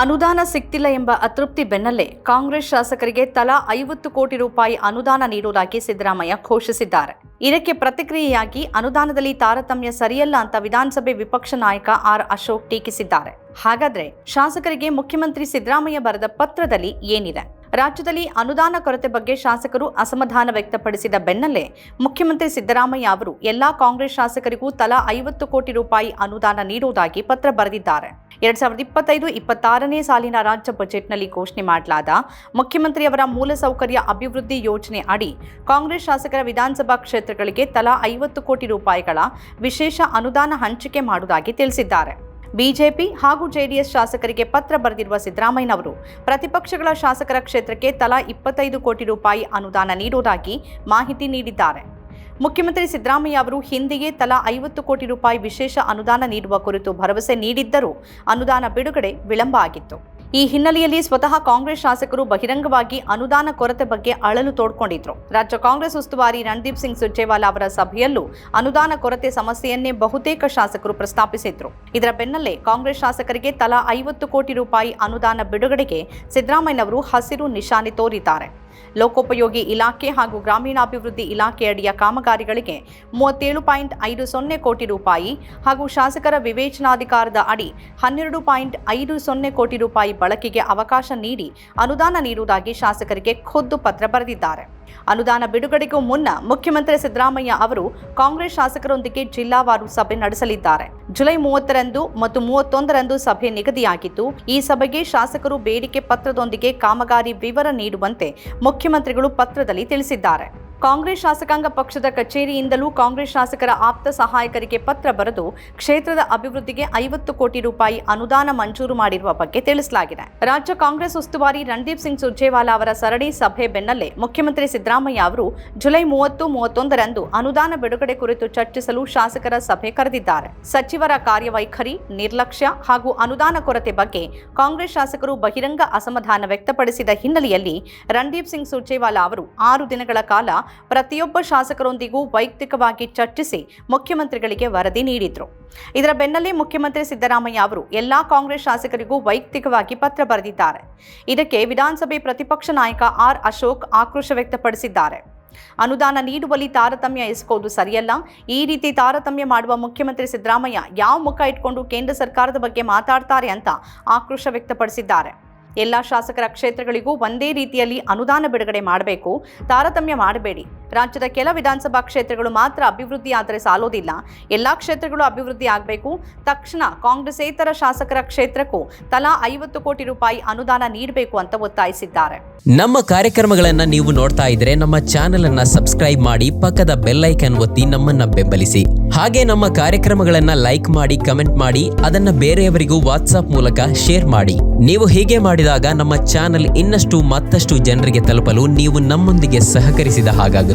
ಅನುದಾನ ಸಿಗ್ತಿಲ್ಲ ಎಂಬ ಅತೃಪ್ತಿ ಬೆನ್ನಲ್ಲೇ ಕಾಂಗ್ರೆಸ್ ಶಾಸಕರಿಗೆ ತಲಾ ಐವತ್ತು ಕೋಟಿ ರೂಪಾಯಿ ಅನುದಾನ ನೀಡುವುದಾಗಿ ಸಿದ್ದರಾಮಯ್ಯ ಘೋಷಿಸಿದ್ದಾರೆ. ಇದಕ್ಕೆ ಪ್ರತಿಕ್ರಿಯೆಯಾಗಿ ಅನುದಾನದಲ್ಲಿ ತಾರತಮ್ಯ ಸರಿಯಲ್ಲ ಅಂತ ವಿಧಾನಸಭೆ ವಿಪಕ್ಷ ನಾಯಕ ಆರ್ ಅಶೋಕ್ ಟೀಕಿಸಿದ್ದಾರೆ. ಹಾಗಾದ್ರೆ ಶಾಸಕರಿಗೆ ಮುಖ್ಯಮಂತ್ರಿ ಸಿದ್ದರಾಮಯ್ಯ ಬರೆದ ಪತ್ರದಲ್ಲಿ ಏನಿದೆ? ರಾಜ್ಯದಲ್ಲಿ ಅನುದಾನ ಕೊರತೆ ಬಗ್ಗೆ ಶಾಸಕರು ಅಸಮಾಧಾನ ವ್ಯಕ್ತಪಡಿಸಿದ ಬೆನ್ನಲ್ಲೇ ಮುಖ್ಯಮಂತ್ರಿ ಸಿದ್ದರಾಮಯ್ಯ ಅವರು ಎಲ್ಲಾ ಕಾಂಗ್ರೆಸ್ ಶಾಸಕರಿಗೂ ತಲಾ ಐವತ್ತು ಕೋಟಿ ರೂಪಾಯಿ ಅನುದಾನ ನೀಡುವುದಾಗಿ ಪತ್ರ ಬರೆದಿದ್ದಾರೆ. ಎರಡ್ ಸಾವಿರದ ಇಪ್ಪತ್ತೈದು ಇಪ್ಪತ್ತಾರನೇ ಸಾಲಿನ ರಾಜ್ಯ ಬಜೆಟ್ನಲ್ಲಿ ಘೋಷಣೆ ಮಾಡಲಾದ ಮುಖ್ಯಮಂತ್ರಿಯವರ ಮೂಲಸೌಕರ್ಯ ಅಭಿವೃದ್ಧಿ ಯೋಜನೆ ಅಡಿ ಕಾಂಗ್ರೆಸ್ ಶಾಸಕರ ವಿಧಾನಸಭಾ ಕ್ಷೇತ್ರಗಳಿಗೆ ತಲಾ ಐವತ್ತು ಕೋಟಿ ರೂಪಾಯಿಗಳ ವಿಶೇಷ ಅನುದಾನ ಹಂಚಿಕೆ ಮಾಡುವುದಾಗಿ ತಿಳಿಸಿದ್ದಾರೆ. ಬಿಜೆಪಿ ಹಾಗೂ ಜೆಡಿಎಸ್ ಶಾಸಕರಿಗೆ ಪತ್ರ ಬರೆದಿರುವ ಸಿದ್ದರಾಮಯ್ಯನವರು ಪ್ರತಿಪಕ್ಷಗಳ ಶಾಸಕರ ಕ್ಷೇತ್ರಕ್ಕೆ ತಲಾ ಇಪ್ಪತ್ತೈದು ಕೋಟಿ ರೂಪಾಯಿ ಅನುದಾನ ನೀಡುವುದಾಗಿ ಮಾಹಿತಿ ನೀಡಿದ್ದಾರೆ. ಮುಖ್ಯಮಂತ್ರಿ ಸಿದ್ದರಾಮಯ್ಯ ಅವರು ಹಿಂದೆಯೇ ತಲಾ ಐವತ್ತು ಕೋಟಿ ರೂಪಾಯಿ ವಿಶೇಷ ಅನುದಾನ ನೀಡುವ ಕುರಿತು ಭರವಸೆ ನೀಡಿದ್ದರೂ ಅನುದಾನ ಬಿಡುಗಡೆ ವಿಳಂಬ ಆಗಿತ್ತು. ಈ ಹಿನ್ನೆಲೆಯಲ್ಲಿ ಸ್ವತಃ ಕಾಂಗ್ರೆಸ್ ಶಾಸಕರು ಬಹಿರಂಗವಾಗಿ ಅನುದಾನ ಕೊರತೆ ಬಗ್ಗೆ ಅಳಲು ತೋಡ್ಕೊಂಡಿದ್ರು. ರಾಜ್ಯ ಕಾಂಗ್ರೆಸ್ ಉಸ್ತುವಾರಿ ರಣದೀಪ್ ಸಿಂಗ್ ಸುರ್ಜೇವಾಲಾ ಅವರ ಸಭೆಯಲ್ಲೂ ಅನುದಾನ ಕೊರತೆ ಸಮಸ್ಯೆಯನ್ನೇ ಬಹುತೇಕ ಶಾಸಕರು ಪ್ರಸ್ತಾಪಿಸಿದ್ರು. ಇದರ ಬೆನ್ನಲ್ಲೇ ಕಾಂಗ್ರೆಸ್ ಶಾಸಕರಿಗೆ ತಲಾ ಐವತ್ತು ಕೋಟಿ ರೂಪಾಯಿ ಅನುದಾನ ಬಿಡುಗಡೆಗೆ ಸಿದ್ದರಾಮಯ್ಯನವರು ಹಸಿರು ನಿಶಾನೆ ತೋರಿದ್ದಾರೆ. ಲೋಕೋಪಯೋಗಿ ಇಲಾಖೆ ಹಾಗೂ ಗ್ರಾಮೀಣಾಭಿವೃದ್ಧಿ ಇಲಾಖೆ ಅಡಿಯ ಕಾಮಗಾರಿಗಳಿಗೆ ಮೂವತ್ತೇಳು ಪಾಯಿಂಟ್ ಐದು ಸೊನ್ನೆ ಕೋಟಿ ರೂಪಾಯಿ ಹಾಗೂ ಶಾಸಕರ ವಿವೇಚನಾಧಿಕಾರದ ಅಡಿ ಹನ್ನೆರಡು ಪಾಯಿಂಟ್ ಐದು ಸೊನ್ನೆ ಕೋಟಿ ರೂಪಾಯಿ ಬಳಕೆಗೆ ಅವಕಾಶ ನೀಡಿ ಅನುದಾನ ನೀಡುವುದಾಗಿ ಶಾಸಕರಿಗೆ ಖುದ್ದು ಪತ್ರ ಬರೆದಿದ್ದಾರೆ. ಅನುದಾನ ಬಿಡುಗಡೆಗೂ ಮುನ್ನ ಮುಖ್ಯಮಂತ್ರಿ ಸಿದ್ದರಾಮಯ್ಯ ಅವರು ಕಾಂಗ್ರೆಸ್ ಶಾಸಕರೊಂದಿಗೆ ಜಿಲ್ಲಾವಾರು ಸಭೆ ನಡೆಸಲಿದ್ದಾರೆ. ಜುಲೈ ಮೂವತ್ತರಂದು ಮತ್ತು ಮೂವತ್ತೊಂದರಂದು ಸಭೆ ನಿಗದಿಯಾಗಿದ್ದು, ಈ ಸಭೆಗೆ ಶಾಸಕರು ಬೇಡಿಕೆ ಪತ್ರದೊಂದಿಗೆ ಕಾಮಗಾರಿ ವಿವರ ನೀಡುವಂತೆ ಮುಖ್ಯಮಂತ್ರಿಗಳು ಪತ್ರದಲ್ಲಿ ತಿಳಿಸಿದ್ದಾರೆ. ಕಾಂಗ್ರೆಸ್ ಶಾಸಕಾಂಗ ಪಕ್ಷದ ಕಚೇರಿಯಿಂದಲೂ ಕಾಂಗ್ರೆಸ್ ಶಾಸಕರ ಆಪ್ತ ಸಹಾಯಕರಿಗೆ ಪತ್ರ ಬರೆದು ಕ್ಷೇತ್ರದ ಅಭಿವೃದ್ಧಿಗೆ ಐವತ್ತು ಕೋಟಿ ರೂಪಾಯಿ ಅನುದಾನ ಮಂಜೂರು ಮಾಡಿರುವ ಬಗ್ಗೆ ತಿಳಿಸಲಾಗಿದೆ. ರಾಜ್ಯ ಕಾಂಗ್ರೆಸ್ ಉಸ್ತುವಾರಿ ರಣದೀಪ್ ಸಿಂಗ್ ಸುರ್ಜೇವಾಲಾ ಅವರ ಸರಣಿ ಸಭೆ ಬೆನ್ನಲ್ಲೇ ಮುಖ್ಯಮಂತ್ರಿ ಸಿದ್ದರಾಮಯ್ಯ ಅವರು ಜುಲೈ ಮೂವತ್ತು ಮೂವತ್ತೊಂದರಂದು ಅನುದಾನ ಬಿಡುಗಡೆ ಕುರಿತು ಚರ್ಚಿಸಲು ಶಾಸಕರ ಸಭೆ ಕರೆದಿದ್ದಾರೆ. ಸಚಿವರ ಕಾರ್ಯವೈಖರಿ, ನಿರ್ಲಕ್ಷ್ಯ ಹಾಗೂ ಅನುದಾನ ಕೊರತೆ ಬಗ್ಗೆ ಕಾಂಗ್ರೆಸ್ ಶಾಸಕರು ಬಹಿರಂಗ ಅಸಮಾಧಾನ ವ್ಯಕ್ತಪಡಿಸಿದ ಹಿನ್ನೆಲೆಯಲ್ಲಿ ರಣದೀಪ್ ಸಿಂಗ್ ಸುರ್ಜೇವಾಲಾ ಅವರು ಆರು ದಿನಗಳ ಕಾಲ ಪ್ರತಿಯೊಬ್ಬ ಶಾಸಕರೊಂದಿಗೂ ವೈಯಕ್ತಿಕವಾಗಿ ಚರ್ಚಿಸಿ ಮುಖ್ಯಮಂತ್ರಿಗಳಿಗೆ ವರದಿ ನೀಡಿದ್ರು. ಇದರ ಬೆನ್ನಲ್ಲೇ ಮುಖ್ಯಮಂತ್ರಿ ಸಿದ್ದರಾಮಯ್ಯ ಅವರು ಎಲ್ಲಾ ಕಾಂಗ್ರೆಸ್ ಶಾಸಕರಿಗೂ ವೈಯಕ್ತಿಕವಾಗಿ ಪತ್ರ ಬರೆದಿದ್ದಾರೆ. ಇದಕ್ಕೆ ವಿಧಾನಸಭೆ ಪ್ರತಿಪಕ್ಷ ನಾಯಕ ಆರ್ ಅಶೋಕ್ ಆಕ್ರೋಶ ವ್ಯಕ್ತಪಡಿಸಿದ್ದಾರೆ. ಅನುದಾನ ನೀಡುವಲ್ಲಿ ತಾರತಮ್ಯ ಎಸಗೋದು ಸರಿಯಲ್ಲ. ಈ ರೀತಿ ತಾರತಮ್ಯ ಮಾಡುವ ಮುಖ್ಯಮಂತ್ರಿ ಸಿದ್ದರಾಮಯ್ಯ ಯಾವ ಮುಖ ಇಟ್ಕೊಂಡು ಕೇಂದ್ರ ಸರ್ಕಾರದ ಬಗ್ಗೆ ಮಾತಾಡ್ತಾರೆ ಅಂತ ಆಕ್ರೋಶ ವ್ಯಕ್ತಪಡಿಸಿದ್ದಾರೆ. ಎಲ್ಲ ಶಾಸಕರ ಕ್ಷೇತ್ರಗಳಿಗೂ ಒಂದೇ ರೀತಿಯಲ್ಲಿ ಅನುದಾನ ಬಿಡುಗಡೆ ಮಾಡಬೇಕು. ತಾರತಮ್ಯ ಮಾಡಬೇಡಿ. ರಾಜ್ಯದ ಕೆಲ ವಿಧಾನಸಭಾ ಕ್ಷೇತ್ರಗಳು ಮಾತ್ರ ಅಭಿವೃದ್ಧಿ ಆದರೆ ಸಾಲೋದಿಲ್ಲ. ಎಲ್ಲಾ ಕ್ಷೇತ್ರಗಳು ಅಭಿವೃದ್ಧಿ ಆಗಬೇಕು. ತಕ್ಷಣ ಕಾಂಗ್ರೆಸ್ಸೇತರ ಶಾಸಕರ ಕ್ಷೇತ್ರಕ್ಕೂ ತಲಾ ಐವತ್ತು ಕೋಟಿ ರೂಪಾಯಿ ಅನುದಾನ ನೀಡಬೇಕು ಅಂತ ಒತ್ತಾಯಿಸಿದ್ದಾರೆ. ನಮ್ಮ ಕಾರ್ಯಕ್ರಮಗಳನ್ನ ನೀವು ನೋಡ್ತಾ ಇದ್ರೆ ನಮ್ಮ ಚಾನೆಲ್ ಅನ್ನ ಸಬ್ಸ್ಕ್ರೈಬ್ ಮಾಡಿ ಪಕ್ಕದ ಬೆಲ್ ಐಕನ್ ಒತ್ತಿ ನಮ್ಮನ್ನ ಬೆಂಬಲಿಸಿ. ಹಾಗೆ ನಮ್ಮ ಕಾರ್ಯಕ್ರಮಗಳನ್ನ ಲೈಕ್ ಮಾಡಿ, ಕಮೆಂಟ್ ಮಾಡಿ, ಅದನ್ನ ಬೇರೆಯವರಿಗೂ ವಾಟ್ಸ್ಆಪ್ ಮೂಲಕ ಶೇರ್ ಮಾಡಿ. ನೀವು ಹೀಗೆ ಮಾಡಿದಾಗ ನಮ್ಮ ಚಾನೆಲ್ ಇನ್ನಷ್ಟು ಮತ್ತಷ್ಟು ಜನರಿಗೆ ತಲುಪಲು ನೀವು ನಮ್ಮೊಂದಿಗೆ ಸಹಕರಿಸಿದ ಹಾಗಾಗುತ್ತೆ